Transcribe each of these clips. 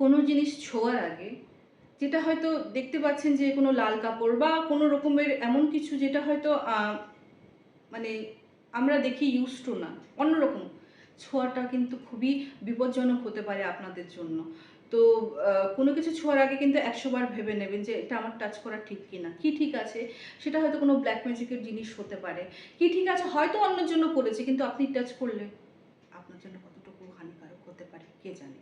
কোনো জিনিস ছোঁয়ার আগে যেটা হয়তো দেখতে পাচ্ছেন যে কোনো লাল কাপড় বা কোনো রকমের এমন কিছু যেটা হয়তো মানে আমরা দেখি ইউজ টু না, অন্যরকম। ছোঁয়াটা কিন্তু খুবই বিপজ্জনক হতে পারে আপনাদের জন্য। তো কোনো কিছু ছোঁয়ার আগে কিন্তু একশোবার ভেবে নেবেন যে এটা আমার টাচ করা ঠিক কি না কি ঠিক আছে? সেটা হয়তো কোনো ব্ল্যাক ম্যাজিকের জিনিস হতে পারে। কি ঠিক আছে? হয়তো অন্যের জন্য করেছে কিন্তু আপনি টাচ করলে আপনার জন্য কতটুকু হানিকারক হতে পারে, কে জানে?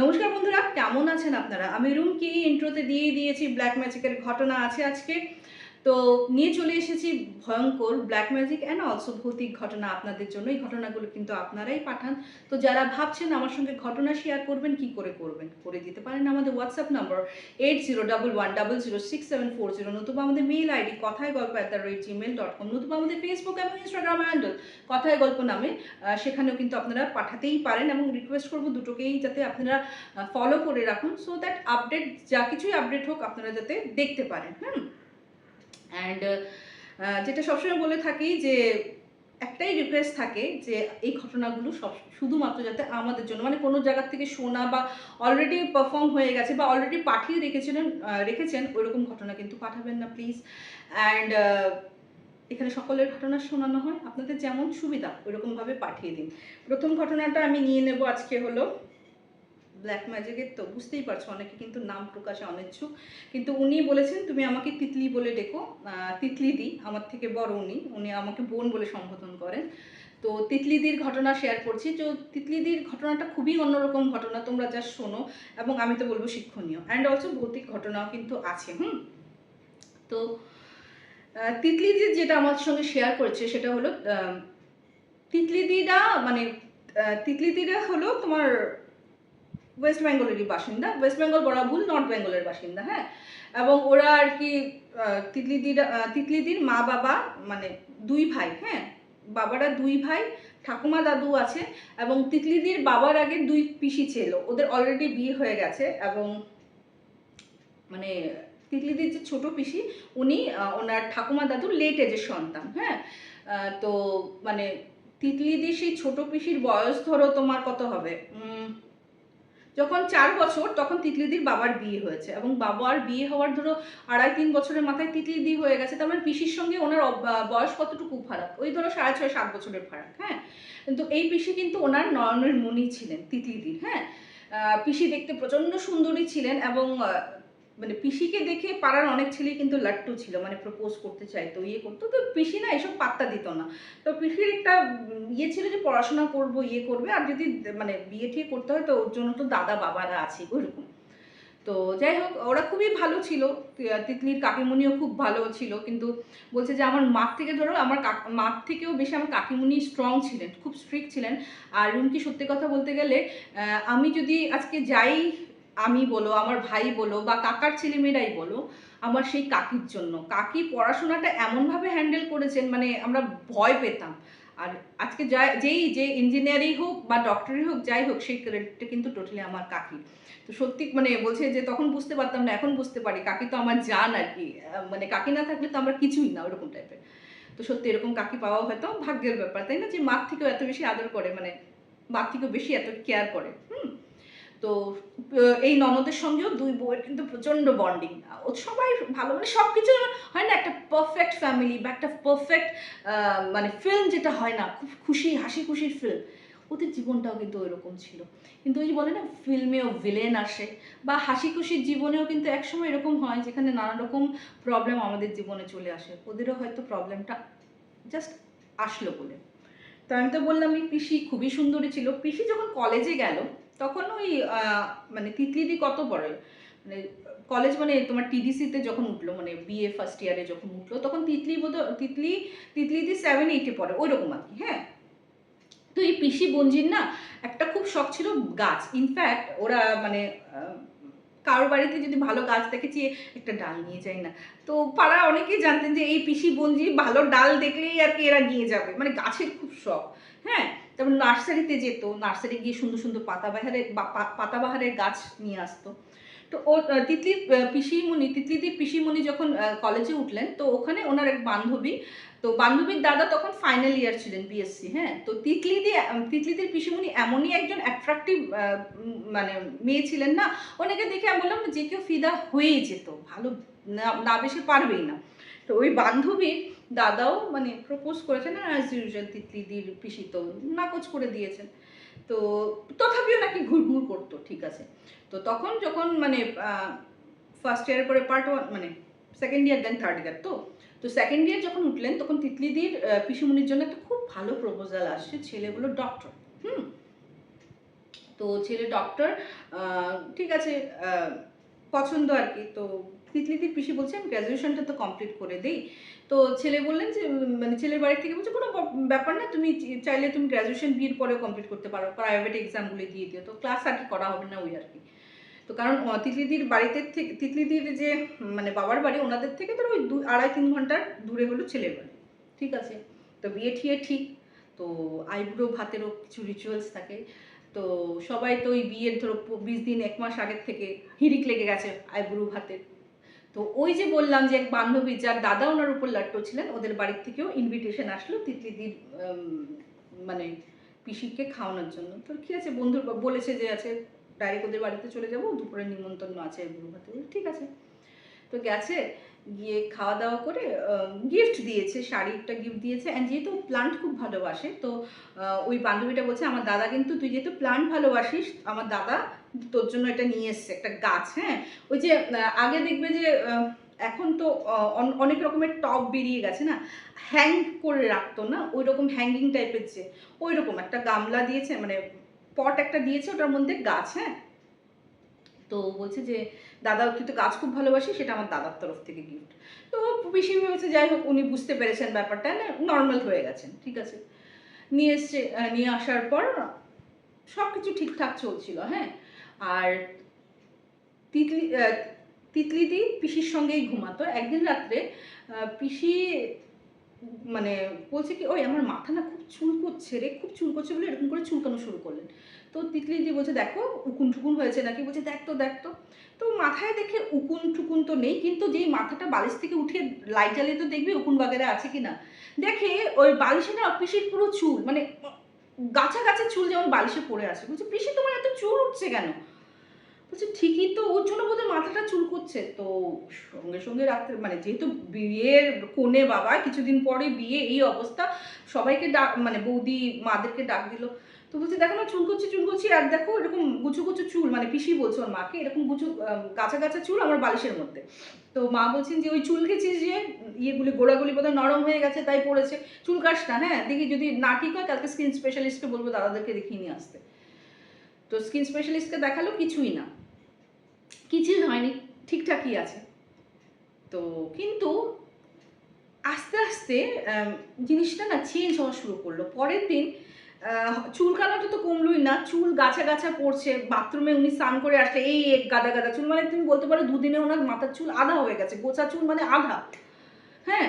নমস্কার বন্ধুরা, কেমন আছেন আপনারা? আমি রুম কি ইন্ট্রোতে দিয়েই দিয়েছি। ব্ল্যাক ম্যাজিকের ঘটনা আছে আজকে। তো নিয়ে চলে এসেছি ভয়ঙ্কর ব্ল্যাক ম্যাজিক অ্যান্ড অলসো ভৌতিক ঘটনা আপনাদের জন্য। এই ঘটনাগুলো কিন্তু আপনারাই পাঠান। তো যারা ভাবছেন আমার সঙ্গে ঘটনা শেয়ার করবেন, কি করে করবেন? করে দিতে পারেন আমাদের WhatsApp number eight zero double one double zero six seven four zero নতুবা আমাদের মেল আইডি কথায় গল্প at the rate Gmail dot com নতুবা আমাদের ফেসবুক এবং ইনস্টাগ্রাম হ্যান্ডেল কথায় গল্প নামে সেখানেও কিন্তু আপনারা পাঠাতেই পারেন এবং রিকোয়েস্ট করব দুটোকেই যাতে আপনারা ফলো করে রাখুন সো দ্যাট আপডেট যা কিছুই আপডেট হোক আপনারা যাতে দেখতে পারেন। হুম? অ্যান্ড যেটা সবসময় বলে থাকি যে একটাই রিকোয়েস্ট থাকে যে এই ঘটনাগুলো সব, শুধুমাত্র যাতে আমাদের জন্য মানে কোনো জায়গার থেকে শোনা বা অলরেডি পারফর্ম হয়ে গেছে বা অলরেডি পাঠিয়ে রেখেছিলেন রেখেছেন, ওইরকম ঘটনা কিন্তু পাঠাবেন না প্লিজ অ্যান্ড এখানে সকলের ঘটনা শোনানো হয়। আপনাদের যেমন সুবিধা, ওইরকমভাবে পাঠিয়ে দিন। প্রথম ঘটনাটা আমি নিয়ে নেব আজকে হলো। ব্ল্যাক ম্যাজিকের তো বুঝতেই পারছ, অনেকে কিন্তু নাম প্রকাশে অনিচ্ছুক। কিন্তু উনি বলেছেন, তুমি আমাকে তিতলি বলে ডেকো তিতলি দি, আমার থেকে বড় উনি উনি আমাকে বোন বলে সম্বোধন করেন। তো তিতলিদির ঘটনা শেয়ার করছি। তো তিতলিদির ঘটনাটা খুবই অন্যরকম ঘটনা, তোমরা যা শোনো, এবং আমি তো বলব শিক্ষণীয়। অ্যান্ড অলসো ভৌতিক ঘটনাও কিন্তু আছে, হুম? তো তিতলিদি যেটা আমার সঙ্গে শেয়ার করেছে, সেটা হলো তিতলিদিরা মানে তিতলিদিরা হলো তোমার ওয়েস্ট বেঙ্গলেরই বাসিন্দা ওয়েস্ট বেঙ্গল বলা ভুল নর্থ বেঙ্গলের বাসিন্দা হ্যাঁ? এবং ওরা আর কি তিতলিদিরা তিতলিদির মা বাবা মানে দুই ভাই হ্যাঁ? বাবারা দুই ভাই, ঠাকুমা দাদু আছে, এবং তিতলিদির বাবার আগে দুই পিসি ছিল, ওদের অলরেডি বিয়ে হয়ে গেছে, এবং মানে তিতলিদির যে ছোট পিসি, উনি ওনার ঠাকুমা দাদুর লেট এজের সন্তান হ্যাঁ? তো মানে তিতলিদির সেই ছোট পিসির বয়স ধরো তোমার কত হবে? যখন চার বছর, তখন তিতলিদির বাবার বিয়ে হয়েছে এবং বাবার বিয়ে হওয়ার ধরো আড়াই তিন বছরের মাথায় তিতলিদি হয়ে গেছে, তার মানে পিসির সঙ্গে ওনার বয়স কতটুকু ফারাক? ওই ধরো সাড়ে ছয়, সাত বছরের ফারাক হ্যাঁ? কিন্তু এই পিসি কিন্তু ওনার নয়নের মনি ছিলেন, তিতলিদির হ্যাঁ? পিসি দেখতে প্রচণ্ড সুন্দরী ছিলেন এবং মানে পিসিকে দেখে পাড়ার অনেক ছেলেই কিন্তু লাট্টু ছিল মানে প্রপোজ করতে চাইতো ইয়ে করতো। তো পিসি না এসব পাত্তা দিত না। তো পিসির একটা ইয়ে ছিল যে পড়াশোনা করব ইয়ে করবে, আর যদি মানে বিয়ে ঠিয়ে করতে হয় তো ওর জন্য তো দাদা বাবারা আছে ওইরকম। তো যাই হোক, ওরা খুবই ভালো ছিল, তিতলির কাকিমুনিও খুব ভালো ছিল, কিন্তু বলছে যে আমার মার থেকে ধরো, আমার মার থেকেও বেশি আমার কাকিমুনি স্ট্রং ছিলেন, খুব স্ট্রিক্ট ছিলেন। আর রুমকি সত্যি কথা বলতে গেলে আমি যদি আজকে যাই আমি বলো, আমার ভাই বলো বা কাকার ছেলেমেয়েরাই বলো, আমার সেই কাকির জন্য। কাকি পড়াশোনাটা এমনভাবে হ্যান্ডেল করেছেন মানে আমরা ভয় পেতাম। আর আজকে যা, যেই, যে ইঞ্জিনিয়ারিং হোক বা ডক্টরি হোক, যাই হোক, সেই ক্রেডিটটা কিন্তু টোটালি আমার কাকি তো সত্যি মানে বলছে যে, তখন বুঝতে পারতাম না, এখন বুঝতে পারি। কাকি তো আমার জান আর কি। মানে কাকি না থাকলে তো আমরা কিছুই না, ওরকম টাইপের তো সত্যি এরকম কাকি পাওয়া হয়তো ভাগ্যের ব্যাপার, তাই না? যে মার থেকেও এত বেশি আদর করে মানে মার থেকেও বেশি এত কেয়ার করে। হুম? তো এই ননদের সঙ্গেও দুই বউয়ের কিন্তু প্রচণ্ড বন্ডিং ও সবাই ভালো মানে সব কিছু হয় না, একটা পারফেক্ট ফ্যামিলি বা একটা পারফেক্ট মানে ফিল্ম যেটা হয় না, খুব খুশি, হাসি খুশির ফিল্ম ওদের জীবনটাও কিন্তু ওইরকম ছিল। কিন্তু ওই যে বলে না ফিল্মেও ভিলেন আসে বা হাসি খুশির জীবনেও কিন্তু একসময় এরকম হয় যেখানে নানা রকম প্রবলেম আমাদের জীবনে চলে আসে। ওদেরও হয়তো প্রবলেমটা জাস্ট আসলো বলে। তো আমি তো বললামই, পিসি খুবই সুন্দরী ছিল। পিসি যখন কলেজে গেল তখন ওই মানে তিতলিদি কত বড়? মানে কলেজ মানে তোমার টিডিসিতে যখন উঠল মানে বিএ ফার্স্ট ইয়ারে যখন উঠল, তখন তিতলি বোধ তিতলি, তিতলিদি সেভেন এইটে পড়ে ওই রকম আর কি হ্যাঁ? তো এই পিসি বঞ্জির না একটা খুব শখ ছিল গাছ। ইনফ্যাক্ট ওরা মানে কারোর বাড়িতে যদি ভালো গাছ দেখেছি একটা ডাল নিয়ে যায় না। তো পাড়া অনেকেই জানতেন যে এই পিসি বঞ্জি ভালো ডাল দেখলেই আর কি এরা নিয়ে যাবে। মানে গাছের খুব শখ হ্যাঁ? তারপর নার্সারিতে যেত নার্সারি গিয়ে সুন্দর সুন্দর পাতাবাহারের পাতাবাহারের গাছ নিয়ে আসতো। তো ও আহ, তিতলি পিসিমণি তিতলিদির পিসিমণি যখন কলেজে উঠলেন তো ওখানে ওনার এক বান্ধবী তো বান্ধবীর দাদা তখন ফাইনাল ইয়ার ছিলেন বিএসসি হ্যাঁ? তো তিতলিদি তিতলিদির পিসিমণি এমনই একজন অ্যাট্রাকটিভ মানে মেয়ে ছিলেন না ওনাকে দেখে আমি বললাম যে কেউ ফিদা হয়েই যেত ভালো না বেশি পারবেই না। তো ওই বান্ধবীর দাদাও মানে প্রপোজ করেছেন আর অ্যাজ ইউজুয়াল তিতলিদির পিসি তো নাকচ করে দিয়েছেন। তো তথাপিও নাকি ঘুরঘুর ঘুর করতো, ঠিক আছে। তো তখন যখন মানে ফার্স্ট ইয়ার পরে পার্ট ওয়ান মানে second year then third year তো। তো সেকেন্ড ইয়ার যখন উঠলেন, তখন তিতলিদির পিসুমনির জন্য একটা খুব ভালো প্রপোজাল আসছে ছেলেগুলো ডক্টর হুম। তো ছেলে ডক্টর ঠিক আছে পছন্দ আর কি, তো তিতলিদির পিসি বলছে আমি গ্র্যাজুয়েশনটা তো কমপ্লিট করে দিই। তো ছেলে বললেন যে মানে ছেলের বাড়ি থেকে বলছে, কোনো ব্যাপার না, তুমি চাইলে তুমি গ্র্যাজুয়েশন বিয়ের পরে কমপ্লিট করতে পারো। প্রাইভেট এক্সামগুলো দিয়ে দিও। তো ক্লাস আর কি করা হবে না ওই আর কি। তো কারণ তিতলিদির বাড়িতে থেকে তিতলিদির যে মানে বাবার বাড়ি, ওনাদের থেকে ধরো ওই দু, আড়াই, তিন ঘণ্টার দূরে হলো ছেলের বাড়ি। ঠিক আছে? তো বিয়ে ঠিয়ে ঠিক। তো আইব্রো ভাতেরও কিছু রিচুয়ালস থাকে। তো সবাই তো ওই বিয়ের ধরো বিশ দিন, এক মাস আগের থেকে হিড়িক লেগে গেছে আইব্রো ভাতের। তো ওই যে বললাম যে এক বান্ধবী যার দাদা ওনার উপর লাট্টো ছিলেন, ওদের বাড়ির থেকেও ইনভিটেশন আসলো তিতলিদির মানে পিসিকে খাওয়ানোর জন্য। তো কি আছে, বন্ধুর বলেছে যে আছে ডাইরেক্ট ওদের বাড়িতে চলে যাব, দুপুরে নিমন্ত্রণ আছে ঠিক আছে। তো গেছে। গিয়ে খাওয়া দাওয়া করে গিফট দিয়েছে শাড়ি একটা গিফট দিয়েছে অ্যান্ড যেহেতু প্লান্ট খুব ভালোবাসে, তো ওই বান্ধবীটা বলছে, আমার দাদা কিন্তু, তুই যেহেতু প্লান্ট ভালোবাসিস, আমার দাদা তোর জন্য এটা নিয়ে এসছে, একটা গাছ হ্যাঁ? ওই যে আগে দেখবে যে এখন তো অনেক রকমের টপ বেরিয়ে গেছে না হ্যাং করে রাখতো না ওই রকম হ্যাঙ্গিং টাইপের যে ওই রকম একটা গামলা দিয়েছে মানে পট একটা দিয়েছে, ওটার মধ্যে গাছ হ্যাঁ? তো বলছে যে দাদা তুই তো গাছ খুব ভালোবাসি, সেটা আমার দাদার তরফ থেকে গিফট তো পিসি ভেবেছে, যাই হোক, উনি বুঝতে পেরেছেন ব্যাপারটা, না নর্মাল হয়ে গেছেন, ঠিক আছে। নিয়ে এসছে নিয়ে আসার পর সব কিছু ঠিকঠাক চলছিল হ্যাঁ। আর তিতলি তিতলিদি পিসির সঙ্গেই ঘুমাতো। একদিন রাত্রে পিসি মানে বলছে কি, ওই আমার মাথা না খুব চুল করছে রে, খুব চুল করছে বলে এরকম করে চুলকানো শুরু করলেন। তো তিতলিদি বলছে, দেখো উকুন টুকুন হয়েছে নাকি? বলছে, দেখ তো দেখ তো। তো মাথায় দেখে উকুন টুকুন তো নেই, কিন্তু যেই মাথাটা বালিশ থেকে উঠে লাইট জ্বালিয়ে তো দেখবি উকুন বাগেরা আছে কি না। দেখে ওই বালিশে না পিসির পুরো চুল মানে গাছা গাছা চুল যেমন বালিশে পড়ে আছে। বলছে, পিসি, তোমার এত চুল উঠছে কেন? বলছে, ঠিকই তো, ওর জন্য বোধহয় মাথাটা চুল করছে। তো সঙ্গে সঙ্গে রাত্রে মানে যেহেতু বিয়ের কোণে বাবা, কিছুদিন পরে বিয়ে, এই অবস্থা, সবাইকে ডাক মানে বৌদি, মাদেরকে ডাক দিল। তো বলছে, দেখো না, চুল করছি চুল করছি, আর দেখো এরকম গুছু গুছু চুল মানে পিসি বলছে ওর মাকে, এরকম গুছু গাছা গাছা চুল আমার বালিশের মধ্যে। তো মা বলছেন যে, ওই চুল গেছিস যে, ইয়েগুলি গোড়াগুলি বোধহয় নরম হয়ে গেছে, তাই পড়েছে। চুল কাস না হ্যাঁ দেখি যদি না ঠিক হয়, কালকে স্কিন স্পেশালিস্টকে বলব, দাদাদেরকে দেখিয়ে নিয়ে আসতে। তো স্কিন স্পেশালিস্টকে দেখাল, কিছুই না। কিছুই হয়নি ঠিকঠাকই আছে। তো কিন্তু আস্তে আস্তে জিনিসটা না চেঞ্জ হওয়া শুরু করল। পরের দিন আহ, চুলকানোটা তো কমলোই না চুল গাছা গাছা পড়ছে বাথরুমে উনি স্নান করে আসলে এই এক গাদা গাদা চুল মানে তুমি বলতে পারো দুদিনে ওনার মাথার চুল আধা হয়ে গেছে গোছা চুল মানে আধা। হ্যাঁ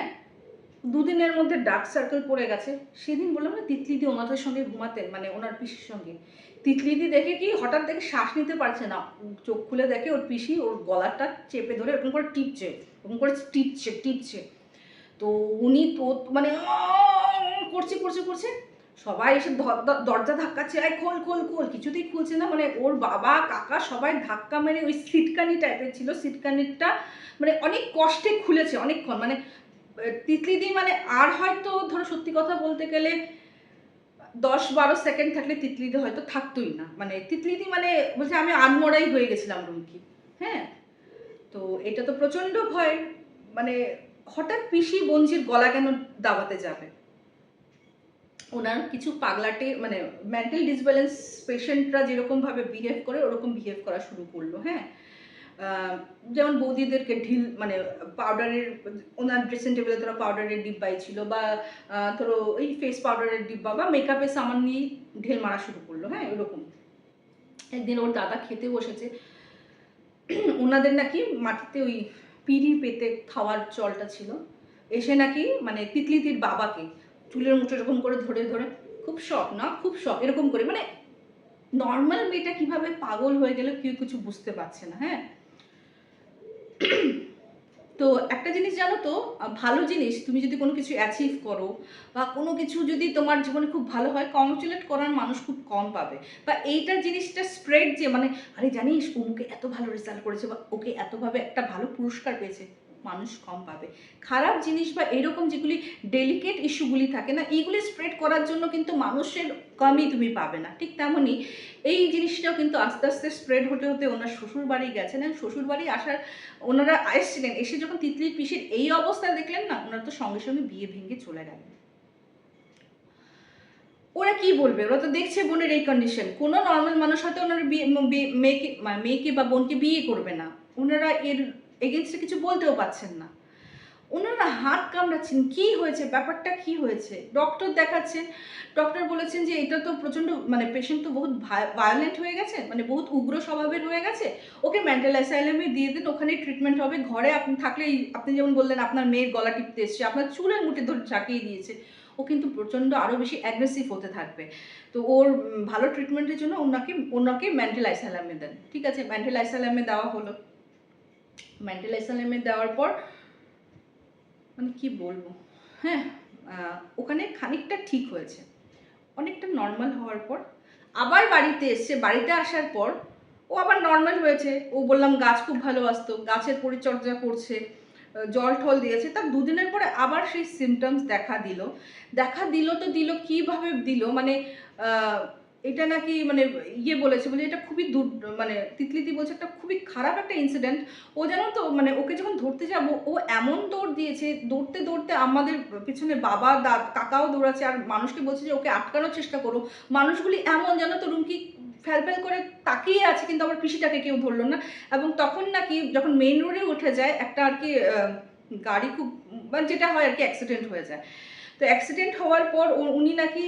দুদিনের মধ্যে ডার্ক সার্কেল পড়ে গেছে। সেদিন বললাম না তিতলিদি ওনাদের সঙ্গে ঘুমাতেন মানে ওনার পিসির সঙ্গে। তিতলিদি দেখে কি হঠাৎ দেখে শ্বাস নিতে পারছে না। চোখ খুলে দেখে ওর পিসি ওর গলাটা চেপে ধরে এরকম করে টিপছে, এরকম করে টিপছে টিপছে। তো উনি তো মানে করছে করছে করছে। সবাই এসে দরজা ধাক্কাচ্ছে আয় খোল খোল খোল। কিছুতেই খুলছে না। মানে ওর বাবা, কাকা সবাই ধাক্কা মেরে ওই সিটকানি টাইপের ছিল। সিটকানিটা মানে অনেক কষ্টে খুলেছে অনেকক্ষণ। মানে তিতলিদি মানে আর হয়তো, ধরো সত্যি কথা বলতে গেলে দশ বারো সেকেন্ড থাকলে তিতলিদি হয়তো থাকতোই না। মানে তিতলিদি মানে বলছে আমি আনমরাই হয়ে গেছিলাম রুমকি হ্যাঁ? তো এটা তো প্রচণ্ড ভয়। মানে হঠাৎ পিসি বঞ্জির গলা কেন দাবাতে যাবে? ওনার কিছু পাগলাটে মানে মেন্টাল ডিসব্যালেন্স পেশেন্টরা যেরকমভাবে বিহেভ করে, ওরকম বিহেভ করা শুরু করল। হ্যাঁ? যেমন বৌদিদেরকে ঢিল মানে পাউডারের ওনার ড্রেসিং টেবিলে ধরো পাউডারের ডিব্বাই ছিল বা ধরো এই ফেস পাউডারের ডিব্বা বা মেকআপের সামান নিয়েই ঢেল মারা শুরু করল হ্যাঁ এরকম। একদিন ওর দাদা খেতে বসেছে। ওনাদের নাকি মাটিতে ওই পিড়ি পেতে খাওয়ার চলটা ছিল। এসে নাকি মানে তিতলিতির বাবাকে চুলের মুঠো এরকম করে ধরে ধরে, খুব শখ, না? খুব শখ, এরকম করে। মানে নর্মাল মেয়েটা কীভাবে পাগল হয়ে গেল কেউ কিছু বুঝতে পারছে না হ্যাঁ? তো একটা জিনিস জানো তো ভালো জিনিস, তুমি যদি কোনো কিছু অ্যাচিভ করো বা কোনো কিছু যদি তোমার জীবনে খুব ভালো হয় কংগ্রেচুলেট করার মানুষ খুব কম পাবে। বা এইটা জিনিসটা স্প্রেড যে মানে আরে জানিস অমুকে এত ভালো রেজাল্ট করেছে বা ওকে এতভাবে একটা ভালো পুরস্কার পেয়েছে। মানুষ কম পাবে। খারাপ জিনিস বা এরকম যেগুলি ডেলিকেট ইস্যুগুলি থাকে না, এইগুলি স্প্রেড করার জন্য কিন্তু মানুষের কমই তুমি পাবে না। ঠিক তেমনই এই জিনিসটাও কিন্তু আস্তে আস্তে স্প্রেড হতে হতে ওনার শ্বশুর বাড়ি গেছেন। শ্বশুর বাড়ি আসার ওনারা এসেছিলেন, এসে যখন তিতলির পিসির এই অবস্থা দেখলেন না, ওনারা তো সঙ্গে সঙ্গে বিয়ে ভেঙে চলে গেলেন ওরা কি বলবে? ওরা তো দেখছে বোনের এই কন্ডিশন কোনো নর্মাল মানুষ হয়তো ওনার মেয়েকে মেয়েকে বা বোনকে বিয়ে করবে না। ওনারা এর এগেনস্টে কিছু বলতেও পাচ্ছেন না। ওনারা হাত কামড়াচ্ছেন, কি হয়েছে, ব্যাপারটা কি হয়েছে? ডক্টর দেখাচ্ছেন ডক্টর বলেছেন যে এটা তো প্রচণ্ড মানে পেশেন্ট তো বহুত ভায়োলেন্ট হয়ে গেছে মানে বহুত উগ্র স্বভাবের হয়ে গেছে। ওকে মেন্টাল অ্যাসাইলামে দিয়ে দিন ওখানে ট্রিটমেন্ট হবে। ঘরে আপনি থাকলে আপনি যেমন বললেন, আপনার মেয়ের গলা টিপতে এসছে, আপনার চুলের মুঠে ধরে চাকিয়ে দিয়েছে। ও কিন্তু প্রচণ্ড আরও বেশি অ্যাগ্রেসিভ হতে থাকবে। তো ওর ভালো ট্রিটমেন্টের জন্য ওনাকে ওনাকে মেন্টাল আইসালামে দেন। ঠিক আছে মেন্টাল আইসালামে দেওয়া হলো। মেন্টাল আইসালামে দেওয়ার পর মানে কি বলব? হ্যাঁ ওখানে খানিকটা ঠিক হয়েছে। অনেকটা নর্মাল হওয়ার পর, আবার বাড়িতে এসছে বাড়িতে আসার পর, ও আবার নর্মাল হয়েছে। ও বললাম, গাছ খুব ভালোবাসতো গাছের পরিচর্যা করছে, জল টল দিয়েছে। তার দুদিনের পরে আবার সেই সিমটমস দেখা দিল। দেখা দিল তো দিল, কীভাবে দিল? মানে এটা নাকি মানে ইয়ে বলেছে বলে এটা খুবই দূর মানে তিতলিতি বলছে, একটা খুবই খারাপ একটা ইনসিডেন্ট ও জানো তো মানে ওকে যখন ধরতে যাব, ও এমন দৌড় দিয়েছে, দৌড়তে দৌড়তে আমাদের পিছনে বাবা, দা, কাকাও দৌড়াচ্ছে আর মানুষকে বলছে যে ওকে আটকানোর চেষ্টা করো। মানুষগুলি এমন, জানো তো, রুমকি ফ্যাল ফ্যাল করে তাকিয়ে আছে, কিন্তু আমার পিসিটাকে কেউ ধরলো না। এবং তখন নাকি যখন মেইন রোডে উঠে যায়, একটা আর কি গাড়ি খুব মানে যেটা হয় আর কি অ্যাক্সিডেন্ট হয়ে যায়। তো অ্যাক্সিডেন্ট হওয়ার পর উনি নাকি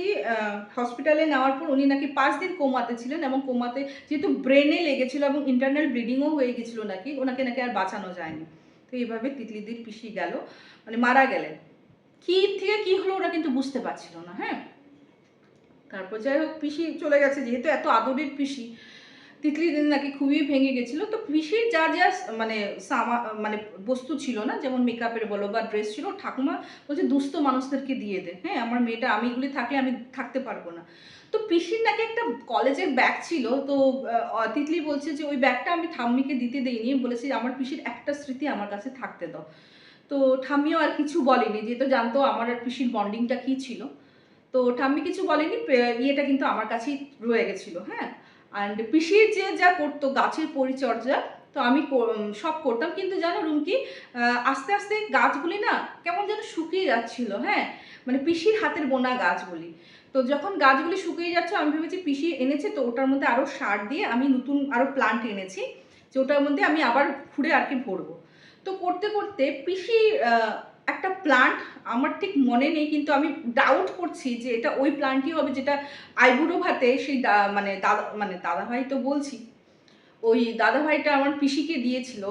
হসপিটালে নেওয়ার পর উনি নাকি পাঁচ দিন কোমাতে ছিলেন এবং কোমাতে যেহেতু ব্রেনে লেগেছিল এবং ইন্টারনাল ব্লিডিংও হয়ে গেছিল নাকি, ওনাকে নাকি আর বাঁচানো যায়নি। তো এইভাবে তিতলিদির পিসি গেল মানে মারা গেলেন। কি থেকে কি হলো ওরা কিন্তু বুঝতে পারছিল না হ্যাঁ? তারপর যাই হোক, পিসি চলে গেছে, যেহেতু এত আদরের পিসি তিতলি দিন নাকি খুবই ভেঙে গেছিল। তো পিসির যা যা মানে সামা মানে বস্তু ছিল না, যেমন মেকআপের বলো বা ড্রেস ছিল, ঠাকুমা বলছে দুস্থ মানুষদেরকে দিয়ে দে। হ্যাঁ আমার মেয়েটা আমি এগুলি থাকলে আমি থাকতে পারব না। তো পিসির নাকি একটা কলেজের ব্যাগ ছিল, তো তিতলি বলছে যে ওই ব্যাগটা আমি ঠাম্মিকে দিতে দিইনি, বলেছি আমার পিসির একটা স্মৃতি আমার কাছে থাকতে দাও। তো ঠাম্মিও আর কিছু বলেনি, যেহেতু জানতো আমার আর পিসির বন্ডিংটা কী ছিল। তো ঠাম্মি কিছু বলেনি ইয়েটা কিন্তু আমার কাছেই রয়ে গেছিল হ্যাঁ। অ্যান্ড পিসির যে যা করতো, গাছের পরিচর্যা, তো আমি সব করতাম। কিন্তু জানো রুমকি আস্তে আস্তে গাছগুলি না কেমন যেন শুকিয়ে যাচ্ছিল হ্যাঁ? মানে পিসির হাতের বোনা গাছগুলি। তো যখন গাছগুলি শুকিয়ে যাচ্ছে, আমি ভেবেছি পিসি এনেছে, তো ওটার মধ্যে আরও সার দিয়ে আমি নতুন আরও প্লান্ট এনেছি, যে ওটার মধ্যে আমি আবার ঘুরে আর কি ভরবো। তো করতে করতে পিসি একটা প্লান্ট আমার ঠিক মনে নেই, কিন্তু আমি ডাউট করছি যে এটা ওই প্লান্টই হবে যেটা আইবুড়ো ভাতে সেই মানে দাদা মানে দাদাভাই তো বলছি, ওই দাদাভাইটা আমার পিসিকে দিয়েছিল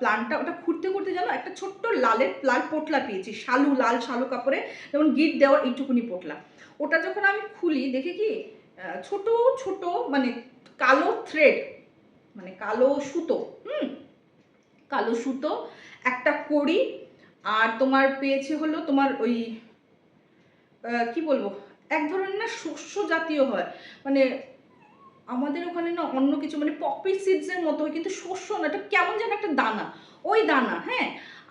প্লান্টটা ওটা খুঁড়তে খুঁড়তে জানো একটা ছোট্ট লালের, লাল পোটলা পেয়েছি, শালু, লাল শালু কাপড়ে, যেমন গিট দেওয়া এইটুকুনি পোটলা। ওটা যখন আমি খুলি, দেখি কি ছোট ছোট মানে কালো থ্রেড মানে কালো সুতো, হুম, কালো সুতো, একটা কড়ি আর তোমার পেয়েছে হলো তোমার ওই কি বলব? এক ধরনের না শস্য জাতীয় হয়। মানে আমাদের ওখানে না অন্য কিছু মানে পপি সিডসের মতো হয়, কিন্তু শস্য না, এটা কেমন যেন একটা দানা। ওই দানা হ্যাঁ?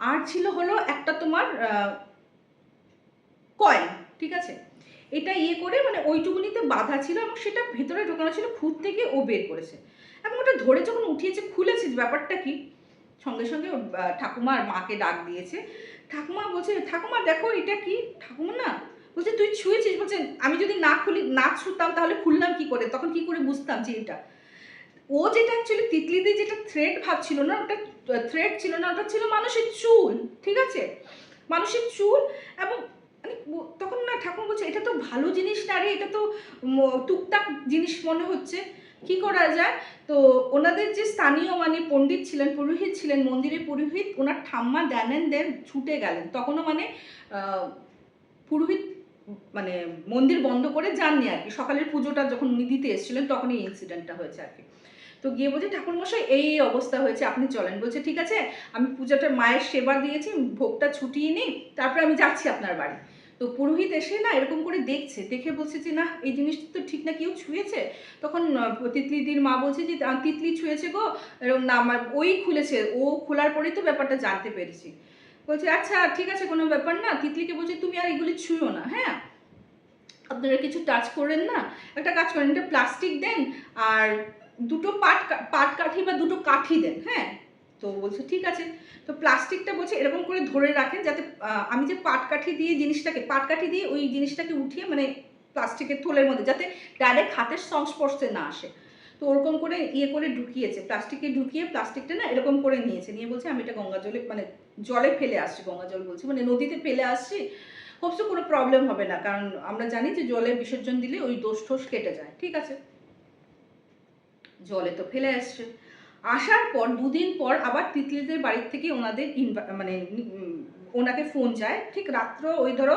আর ছিল হলো একটা তোমার কয়েন ঠিক আছে? এটা ইয়ে করে মানে ওইটুকুনিতে বাঁধা ছিল এবং সেটা ভেতরে ঢোকানো ছিল খুদ থেকে ও বের করেছে। এবং ওটা ধরে যখন উঠিয়েছে, খুলেছে, ব্যাপারটা কি? সঙ্গে সঙ্গে ওর, আহ, ঠাকুমা আর মাকে ডাক দিয়েছে। ঠাকুমা বলছে ঠাকুমা দেখো এটা কি? ঠাকুমা না বলছে তুই ছুঁয়েছিস? বলছে আমি যদি না খুলি না ছুতাম তাহলে খুললাম কি করে? তখন কি করে বুঝতাম যে এটা? ও যেটা অ্যাকচুয়ালি তিতলিতে যেটা থ্রেড ভাবছিল না ওটা থ্রেড ছিল না ওটা ছিল মানুষের চুল ঠিক আছে? মানুষের চুল এবং মানে তখন না ঠাকুমা বলছে এটা তো ভালো জিনিস না রে এটা তো টুকটাক জিনিস মনে হচ্ছে। কি করা যায়? তো ওনাদের যে স্থানীয় মানে পণ্ডিত ছিলেন, পুরোহিত ছিলেন মন্দিরে পুরোহিত, ওনার ঠাম্মা দেন অ্যান্ড দেন ছুটে গেলেন। তখনও মানে পুরোহিত মানে মন্দির বন্ধ করে যাননি আর কি। সকালের পুজোটা যখন উনি দিতে এসেছিলেন তখন এই ইনসিডেন্টটা হয়েছে আর কি। তো গিয়ে বলছে, ঠাকুরমশাই এই অবস্থা হয়েছে, আপনি চলেন। বলছে, ঠিক আছে, আমি পূজাটা মায়ের সেবা দিয়েছি, ভোগটা ছুটিয়ে নিই, তারপরে আমি যাচ্ছি আপনার বাড়ি। তো পুরোহিত এসে না এরকম করে দেখছে, দেখে বলছে যে, না, এই জিনিসটা তো ঠিক না, কেউ ছুঁয়েছে? তখন তিতলিদির মা বলছে যে তিতলি ছুঁয়েছে গো। এরকম না, আমার ওই খুলেছে, ও খোলার পরেই তো ব্যাপারটা জানতে পেরেছি। বলছে আচ্ছা ঠিক আছে, কোনো ব্যাপার না। তিতলিকে বলছে, তুমি আর এগুলি ছুঁয়ো না হ্যাঁ? আপনারা কিছু টাচ করেন না। একটা কাজ করেন, একটা প্লাস্টিক দেন, আর দুটো পাট পাট কাঠি বা দুটো কাঠি দেন হ্যাঁ? তো বলছে, ঠিক আছে। তো প্লাস্টিকটা বলছে, এরকম করে ধরে রাখেন যাতে আমি যে পাটকাঠি দিয়ে জিনিসটাকে, পাটকাঠি দিয়ে ওই জিনিসটাকে উঠিয়ে মানে প্লাস্টিকের থলের মধ্যে, যাতে ডাইরেক্ট হাতের সংস্পর্শে না আসে। তো ওরকম করে ইয়ে করে ঢুকিয়েছে, প্লাস্টিকে ঢুকিয়ে প্লাস্টিকটা না এরকম করে নিয়েছে। নিয়ে বলছে, আমি এটা গঙ্গা জলে মানে জলে ফেলে আসছি, গঙ্গা জল বলছি। মানে নদীতে ফেলে আসছি হোপসো কোনো প্রবলেম হবে না, কারণ আমরা জানি যে জলে বিসর্জন দিলে ওই দোষ ঠোষ কেটে যায়, ঠিক আছে? জলে তো ফেলে আসছে। আসার পর, দুদিন পর আবার তিতলিদের বাড়ির থেকে ওনাদের মানে ওনাকে ফোন যায়। ঠিক রাত্র ওই ধরো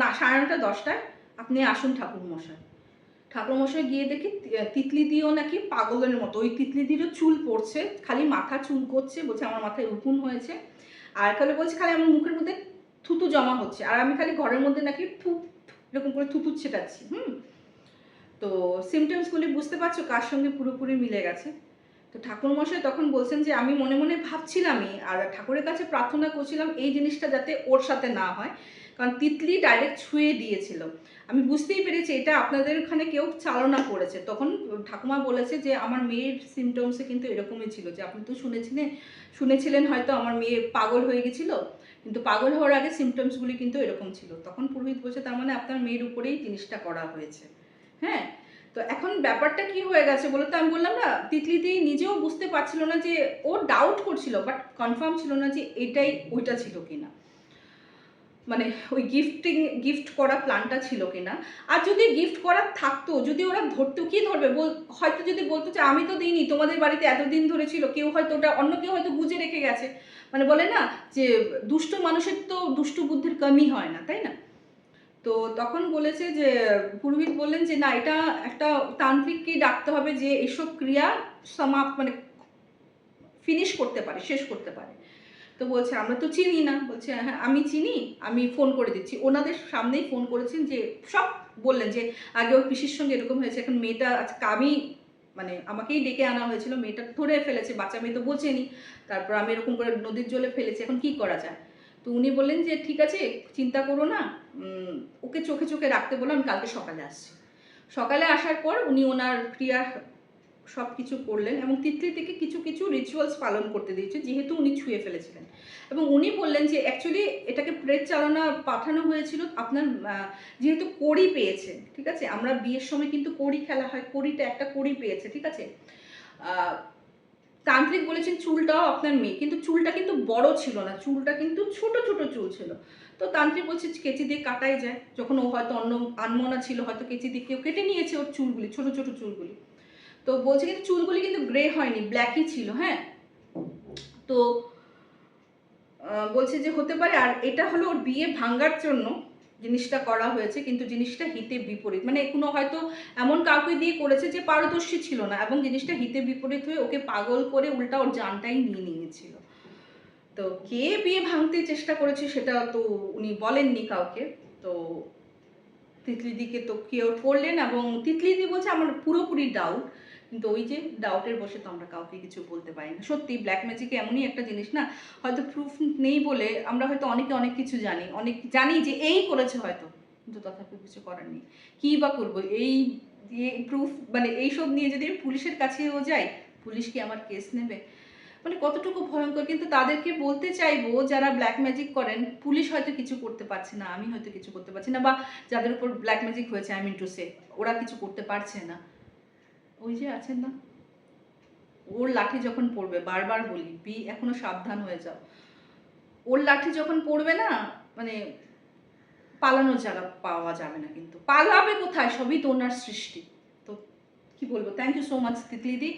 না, সাড়ে নটা, দশটায় আপনি আসুন ঠাকুর মশাই ঠাকুর মশাই গিয়ে দেখি তিতলি দিয়েও নাকি পাগলের মতো। ওই তিতলি দিয়েও চুল পড়ছে, খালি মাথা চুল করছে, বলছে আমার মাথায় উকুন হয়েছে। আর খালি বলছে, খালি আমার মুখের মধ্যে থুতু জমা হচ্ছে। আর আমি খালি ঘরের মধ্যে নাকি থু এরকম করে থুতু ছেটাচ্ছি, হুম? তো সিমটমসগুলি বুঝতে পারছ? কার সঙ্গে পুরোপুরি মিলে গেছে? তো ঠাকুরমশাই তখন বলছেন যে, আমি মনে মনে ভাবছিলামই আর ঠাকুরের কাছে প্রার্থনা করছিলাম এই জিনিসটা যাতে ওর সাথে না হয়, কারণ তিতলি ডাইরেক্ট ছুঁয়ে দিয়েছিল। আমি বুঝতেই পেরেছি এটা আপনাদের ওখানে কেউ চালনা করেছে। তখন ঠাকুমা বলেছে যে, আমার মেয়ের সিমটমসে কিন্তু এরকমই ছিল যে, আপনি তো শুনেছিলেন শুনেছিলেন হয়তো আমার মেয়ে পাগল হয়ে গেছিল, কিন্তু পাগল হওয়ার আগে সিমটমসগুলি কিন্তু এরকম ছিল। তখন পুরোহিত বলছে, তার মানে আপনার মেয়ের উপরেই জিনিসটা করা হয়েছে। হ্যাঁ? তো এখন ব্যাপারটা কি হয়ে গেছে বলে তো? আমি বললাম না, তিতলিতেই নিজেও বুঝতে পারছিল না যে ও ডাউট করছিল বাট কনফার্ম ছিল না যে এটাই ওইটা ছিল কিনা। মানে ওই গিফটিং গিফট করা প্ল্যানটা ছিল কিনা। আর যদি গিফট করা থাকতো, যদি ওরা ধরতো, কি ধরবে? বল, হয়তো যদি বলতো যে আমি তো দিইনি, তোমাদের বাড়িতে এতদিন ধরে ছিল, কেউ হয়তো ওটা, অন্য কেউ হয়তো বুঝে রেখে গেছে। মানে বলে না যে দুষ্ট মানুষের তো দুষ্টু বুদ্ধির কমই হয় না, তাই না? তো তখন বলেছে যে, পুরোহিত বললেন যে, না, এটা একটা তান্ত্রিককেই ডাকতে হবে যে, এসব ক্রিয়া সমাপ মানে ফিনিশ করতে পারে, শেষ করতে পারে। তো বলছে, আমরা তো চিনি না। বলছে হ্যাঁ আমি চিনি, আমি ফোন করে দিচ্ছি। ওনাদের সামনেই ফোন করেছেন যে, সব বললেন যে, আগে ওর পিসির সঙ্গে এরকম হয়েছে, এখন মেয়েটা আজকে আমি মানে আমাকেই ডেকে আনা হয়েছিল, মেয়েটা ধরে ফেলেছে, বাচ্চা মেয়ে তো বোঝেনি। তারপর আমি এরকম করে নদীর জলে ফেলেছি, এখন কি করা যায়? তো উনি বললেন যে, ঠিক আছে, চিন্তা করো না ওকে চোখে চোখে রাখতে বললাম কালকে সকালে আসছি। সকালে আসার পর উনি ওনার ক্রিয়া সব কিছু করলেন এবং তিতলি থেকে কিছু কিছু রিচুয়ালস পালন করতে দিয়েছে, যেহেতু উনি ছুঁয়ে ফেলেছিলেন। এবং উনি বললেন যে অ্যাকচুয়ালি এটাকে প্রেত চালনা পাঠানো হয়েছিল আপনার যেহেতু কড়ি পেয়েছে, ঠিক আছে? আমরা বিয়ের সময় কিন্তু কড়ি খেলা হয়, কড়িটা একটা কড়ি পেয়েছে, ঠিক আছে? তান্ত্রিক বলেছেন চুলটাও আপনার মেয়ে, কিন্তু চুলটা কিন্তু বড় ছিল না, চুলটা কিন্তু ছোট ছোট চুল ছিল। তো তান্ত্রিক বলছে কেচি দিয়ে কাটাই যায়, যখন ও হয়তো অন্য আনমনা ছিল, হয়তো কেচি দিয়ে কেউ কেটে নিয়েছে ওর চুলগুলি, ছোট ছোট চুলগুলি। তো বলছে কিন্তু চুলগুলি কিন্তু গ্রে হয়নি, ব্ল্যাকই ছিল হ্যাঁ? তো বলছে যে হতে পারে, আর এটা হলো ওর বিয়ে ভাঙ্গার জন্য জিনিসটা করা হয়েছে, কিন্তু জিনিসটা হিতে বিপরীত। মানে কোনো হয়তো এমন কাউকে দিয়ে করেছে যে পারদর্শী ছিল না, এবং জিনিসটা হিতে বিপরীত হয়ে ওকে পাগল করে উল্টা ওর জানটাই নিয়ে নিয়েছিল। তো কে বিয়ে ভাঙতে চেষ্টা করেছে সেটা তো উনি বলেননি কাউকে। তো তিতলিদিকে তো কেউ করলেন, এবং তিতলিদি বলছে, আমার পুরোপুরি ডাউট কিন্তু ওই যে ডাউটের বসে তো আমরা কাউকে কিছু বলতে পারি না। সত্যি ব্ল্যাক ম্যাজিক এমনই একটা জিনিস না, হয়তো প্রুফ নেই বলে আমরা হয়তো অনেকে অনেক কিছু জানি, অনেক জানি যে এই করেছে হয়তো, কিন্তু তথাপি কিছু করার নেই। কী বা করব? এই প্রুফ মানে এইসব নিয়ে যদি পুলিশের কাছেও যাই, পুলিশ কি আমার কেস নেবে? মানে কতটুকু ভয়ঙ্কর, কিন্তু তাদেরকে বলতে চাইব, যারা ব্ল্যাক ম্যাজিক করেন, পুলিশ হয়তো কিছু করতে পারছে না, আমি হয়তো কিছু করতে পারছি না, বা যাদের উপর ব্ল্যাক ম্যাজিক হয়েছে আই মিন টু সে ওরা কিছু করতে পারছে না। ওই যে আছেন না? ওর লাঠি যখন পড়বে, বারবার বলি, বি, এখনও সাবধান হয়ে যাও। ওর লাঠি যখন পড়বে না মানে পালানোর জায়গা পাওয়া যাবে না কিন্তু। পালাবে কোথায়? সবই তো ওনার সৃষ্টি। কি বলব? থ্যাংক ইউ সো মাচ তিতলিদি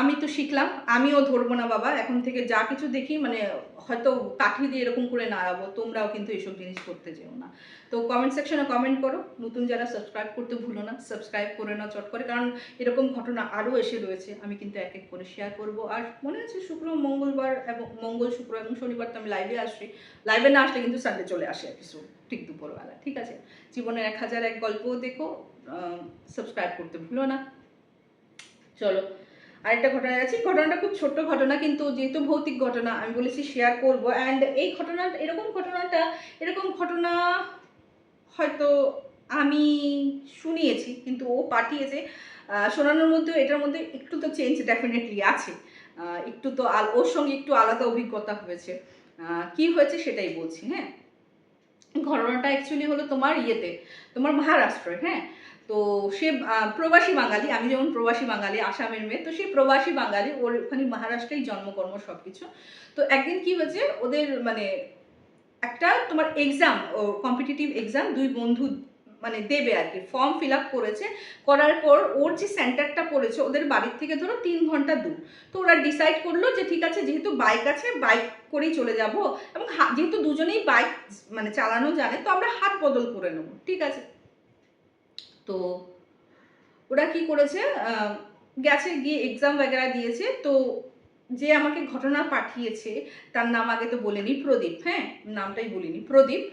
আমি তো শিখলাম। আমিও ধরবো না, বাবা। এখন থেকে যা কিছু দেখি মানে হয়তো কাঠি দিয়ে এরকম করে নাড়াবো। তোমরাও কিন্তু এসব জিনিস করতে যেও না। তো কমেন্ট সেকশনে কমেন্ট করো। নতুন যারা সাবস্ক্রাইব করতে ভুলো না সাবস্ক্রাইব করে নাও চট করে। কারণ এরকম ঘটনা আরও এসে রয়েছে। আমি কিন্তু এক এক করে শেয়ার করব। আর মনে আছে, শুক্র, মঙ্গলবার এবং মঙ্গল, শুক্র এবং শনিবার তো আমি লাইভে আসি লাইভে না আসলে কিন্তু সানডে চলে আসে এপিসোড ঠিক দুপুরবেলা। ঠিক আছে? জীবনের এক হাজার এক গল্পও দেখো সাবস্ক্রাইব করতে ভুলো না। চলো, আরেকটা ঘটনা আছে। ঘটনাটা খুব ছোট্ট ঘটনা, কিন্তু যেহেতু ভৌতিক ঘটনা, আমি বলেছি শেয়ার করব। অ্যান্ড এই ঘটনা, এরকম ঘটনাটা, এরকম ঘটনা হয়তো আমি শুনিয়েছি, কিন্তু ও পাঠিয়েছে। শোনানোর মধ্যে এটার মধ্যে একটু তো চেঞ্জ ডেফিনেটলি আছে। একটু তো ওর সঙ্গে একটু আলাদা অভিজ্ঞতা হয়েছে। কি হয়েছে সেটাই বলছি হ্যাঁ? ঘটনাটা অ্যাকচুয়ালি হলো তোমার ইয়েতে, তোমার মহারাষ্ট্রে হ্যাঁ? তো সে প্রবাসী বাঙালি, আমি যেমন প্রবাসী বাঙালি, আসামের মেয়ে, তো সে প্রবাসী বাঙালি, ওর ওখানে মহারাষ্ট্রেই জন্মকর্ম সব কিছু তো একদিন কি হয়েছে, ওদের মানে একটা তোমার এক্সাম ও কম্পিটিটিভ এক্সাম দুই বন্ধু মানে দেবে আর কি ফর্ম ফিল আপ করেছে, করার পর ওর যে সেন্টারটা পড়েছে, ওদের বাড়ির থেকে ধরো তিন ঘণ্টা দূর। তো ওরা ডিসাইড করল যে ঠিক আছে, যেহেতু বাইক আছে বাইক করেই চলে যাব, এবং যেহেতু দুজনেই বাইক মানে চালানো জানে, তো আমরা হাত বদল করে নেব, ঠিক আছে। তো ওরা কি করেছে আহ, গেছে গিয়ে এক্সাম वगैरह দিয়েছে তো যে আমাকে ঘটনা পাঠিয়েছে তার নাম আগে তো বলিনি প্রদীপ হ্যাঁ নামটাই বলিনি প্রদীপ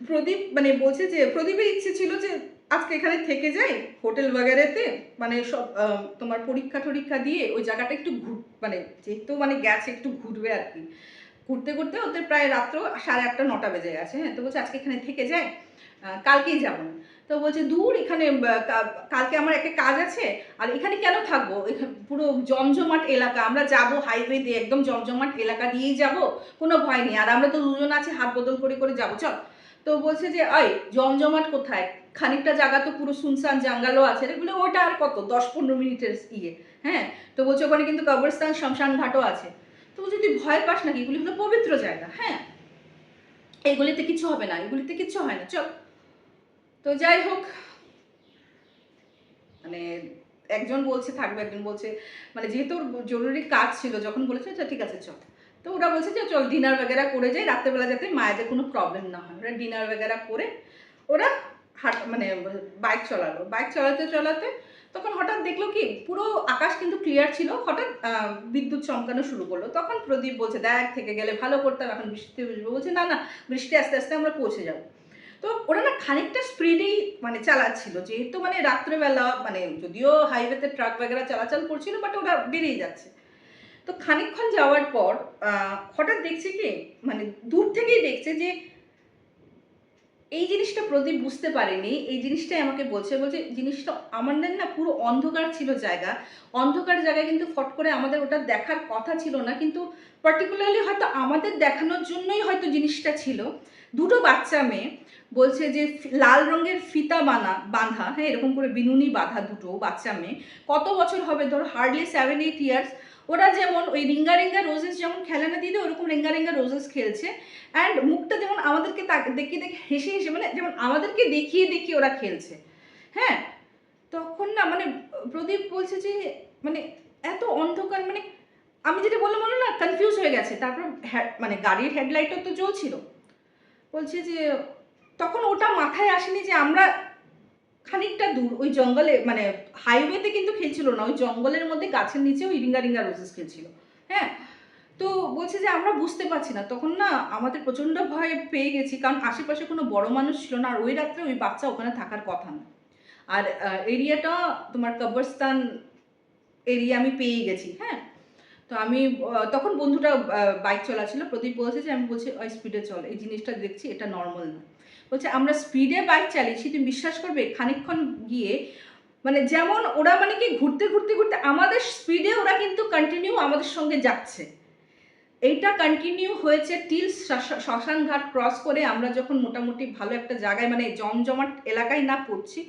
প্রদীপ মানে বলছে যে প্রদীপের ইচ্ছে ছিল যে আজকে এখানে থেকে যাই হোটেল বাগেরাতে মানে সব আহ, তোমার পরীক্ষা টরীক্ষা দিয়ে ওই জায়গাটা একটু ঘুর মানে যেহেতু মানে গেছে একটু ঘুরবে আর কি ঘুরতে ঘুরতে ওদের প্রায় রাত্র সাড়ে আটটা নটা বেজে গেছে হ্যাঁ তো বলছে আজকে এখানে থেকে যায় আহ, কালকেই যাবো না তো বলছে, দূর এখানে কালকে আমার একটা কাজ আছে, আর এখানে কেন থাকব? পুরো জমজমাট এলাকা, আমরা যাব হাইওয়ে দিয়ে, একদম জমজমাট এলাকা দিয়েই যাব, কোনো ভয় নেই, আর আমরা তো দুজন আছে, হাত বদল করে করে যাব, চল। তো বলছে যে ওই জমজমাট কোথায়? খানিকটা জায়গা তো পুরো শুনশান, জাঙ্গালও আছে। এগুলো ওটা আর কত? দশ পনেরো মিনিটের ইয়ে হ্যাঁ? তো বলছে, ওখানে কিন্তু কবরস্থান, শ্মশান ঘাটও আছে। তো বলছে, তুই ভয় পাস নাকি? এগুলি হলো পবিত্র জায়গা হ্যাঁ? এগুলিতে কিছু হবে না, এগুলিতে কিছু হয় না, চল। তো যাই হোক মানে একজন বলছে থাকবে একজন বলছে মানে যেহেতু ওর জরুরি কাজ ছিল যখন বলেছে আচ্ছা ঠিক আছে চল তো ওরা বলছে যে চল ডিনার वगैरह করে যাই রাত্রেবেলা যাতে মায়েদের কোনো প্রবলেম না হয় ওরা ডিনার वगैरह করে ওরা হাট মানে বাইক চালালো বাইক চালাতে চালাতে তখন হঠাৎ দেখলো কি পুরো আকাশ কিন্তু ক্লিয়ার ছিল হঠাৎ আহ, বিদ্যুৎ চমকানো শুরু করলো তখন প্রদীপ বলছে দেখ থেকে গেলে ভালো করতাম এখন বৃষ্টিতে বুঝবো বলছে না না বৃষ্টি আস্তে আস্তে আমরা পৌঁছে যাবো তো ওরা না খানিকটা স্পিডেই মানে চালাচ্ছিল, যেহেতু মানে রাত্রেবেলা মানে যদিও হাইওয়েতে ট্রাক বাগেরা চলাচল করছিল বাট ওরা বেরিয়ে যাচ্ছে। তো খানিকক্ষণ যাওয়ার পর হঠাৎ দেখছে কি মানে দূর থেকেই দেখছে যে এই জিনিসটা প্রদীপ বুঝতে পারেনি, এই জিনিসটাই আমাকে বলছে বলছে জিনিসটা আমার না পুরো অন্ধকার ছিল জায়গা, অন্ধকার জায়গায় কিন্তু ফট করে আমাদের ওটা দেখার কথা ছিল না, কিন্তু পার্টিকুলারলি হয়তো আমাদের দেখানোর জন্যই হয়তো জিনিসটা ছিল। দুটো বাচ্চা মেয়ে বলছে যে লাল রঙের ফিতা বানা, বাঁধা হ্যাঁ এরকম করে বিনুনি বাঁধা দুটো বাচ্চা মেয়ে। কত বছর হবে? ধরো হার্ডলি সেভেন এইট ইয়ার্স ওরা যেমন ওই রিঙ্গা রিঙ্গা রোজেস যেমন খেলানা দিদি ওরকম ring a ring a roses খেলছে। অ্যান্ড মুখটা যেমন আমাদেরকে দেখিয়ে দেখে হেসে হেসে মানে যেমন আমাদেরকে দেখিয়ে দেখিয়ে ওরা খেলছে। হ্যাঁ তখন না মানে প্রদীপ বলছে যে মানে এত অন্ধকার মানে আমি যেটা বললাম, মনে না কনফিউজ হয়ে গেছে। তারপর হ্যাঁ মানে গাড়ির হেডলাইটও তো জ্বলছিল। বলছে যে, তখন ওটা মাথায় আসেনি যে আমরা খানিকটা দূর, ওই জঙ্গলে মানে হাইওয়েতে কিন্তু খেলছিল না, ওই জঙ্গলের মধ্যে গাছের নিচে ওই রিঙ্গা রিঙ্গা রোজেস খেলছিল হ্যাঁ? তো বলছে যে আমরা বুঝতে পারছি না, তখন না আমাদের প্রচণ্ড ভয় পেয়ে গেছি, কারণ আশেপাশে কোনো বড় মানুষ ছিল না, আর ওই রাত্রে ওই বাচ্চা ওখানে থাকার কথা না। আর এরিয়াটা তোমার কবরস্থান এরিয়া আমি পেয়ে গেছি হ্যাঁ? তো আমি তখন বন্ধুটা বাইক চলাছিল প্রদীপ বলছে যে, আমি বলছি, ওই স্পিডে চল, এই জিনিসটা দেখছি, এটা নর্মাল না। বলছে, আমরা স্পিডে বাইক চালিয়েছি, তুমি বিশ্বাস করবে, খানিকক্ষণ গিয়ে মানে যেমন ওরা মানে কি ঘুরতে ঘুরতে ঘুরতে, আমাদের স্পিডে ওরা কিন্তু কন্টিনিউ আমাদের সঙ্গে যাচ্ছে। এইটা কন্টিনিউ হয়েছে টিল শ্মশান ঘাট ক্রস করে আমরা যখন মোটামুটি ভালো একটা জায়গায় মানে জমজমাট এলাকায় না পড়ছি,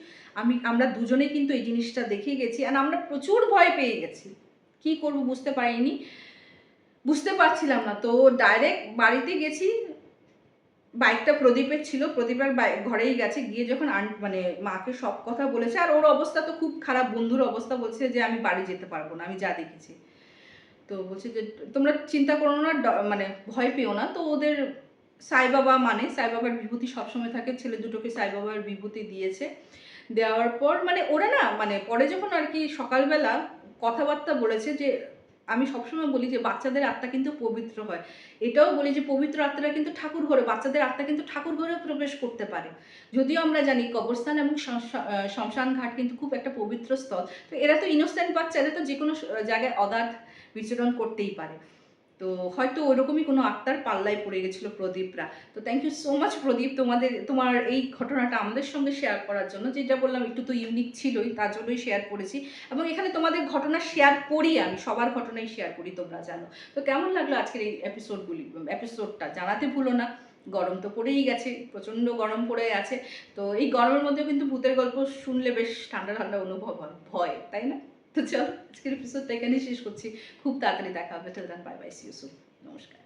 আমি, আমরা দুজনে কিন্তু এই জিনিসটা দেখে গেছি আর আমরা প্রচুর ভয় পেয়ে গেছি। কি করব বুঝতে পারিনি। বুঝতে পারছিলাম না। তো ডাইরেক্ট বাড়িতে গেছি বাইকটা প্রদীপের ছিল। প্রদীপের ঘরেই গেছে। গিয়ে যখন মানে মাকে সব কথা বলেছে, আর ওর অবস্থা তো খুব খারাপ। বন্ধুর অবস্থা বলছে যে, আমি বাড়ি যেতে পারব না, আমি যা দেখেছি। তো বলছে যে, তোমরা চিন্তা করো না মানে ভয় পেও না। তো ওদের সাই বাবা মানে সাই বাবার বিভূতি সবসময় থাকে। ছেলে দুটোকে সাই বাবার বিভূতি দিয়েছে। দেওয়ার পর মানে ওরা না মানে পরে যখন আর কি সকালবেলা কথাবার্তা বলেছে যে, আমি সবসময় বলি যে, বাচ্চাদের আত্মা কিন্তু পবিত্র হয়। এটাও বলি যে, পবিত্র আত্মারা কিন্তু ঠাকুর ঘরে, বাচ্চাদের আত্মা কিন্তু ঠাকুর ঘরে প্রবেশ করতে পারে। যদিও আমরা জানি কবরস্থান এবং শ্মশা- শ্মশান ঘাট কিন্তু খুব একটা পবিত্র স্থল। তো এরা তো ইনোসেন্ট বাচ্চা, এরা তো যে কোনো জায়গায় অদাত বিচরণ করতেই পারে। তো হয়তো ওইরকমই কোনো আত্মার পাল্লায় পড়ে গেছিল প্রদীপরা। তো thank you so much Pradip তোমাদের, তোমার এই ঘটনাটা আমাদের সঙ্গে শেয়ার করার জন্য। যেটা বললাম, একটু তো ইউনিক ছিলই, তার জন্যই শেয়ার করেছি। এবং এখানে তোমাদের ঘটনা শেয়ার করি আমি, সবার ঘটনাই শেয়ার করি, তোমরা জানো। তো কেমন লাগল আজকের এই এপিসোডগুলি এপিসোডটা জানাতে ভুলো না। গরম তো পড়েই গেছে, প্রচণ্ড গরম পড়ে আছে। তো এই গরমের মধ্যেও কিন্তু ভূতের গল্প শুনলে বেশ ঠান্ডা ঠান্ডা অনুভব হয়, ভয়, তাই না? তো চল, আজকের এপিসোডটা এখানেই শেষ করছি। খুব তাড়াতাড়ি দেখা হবে। টেল বাই বাই সি ইউ নমস্কার।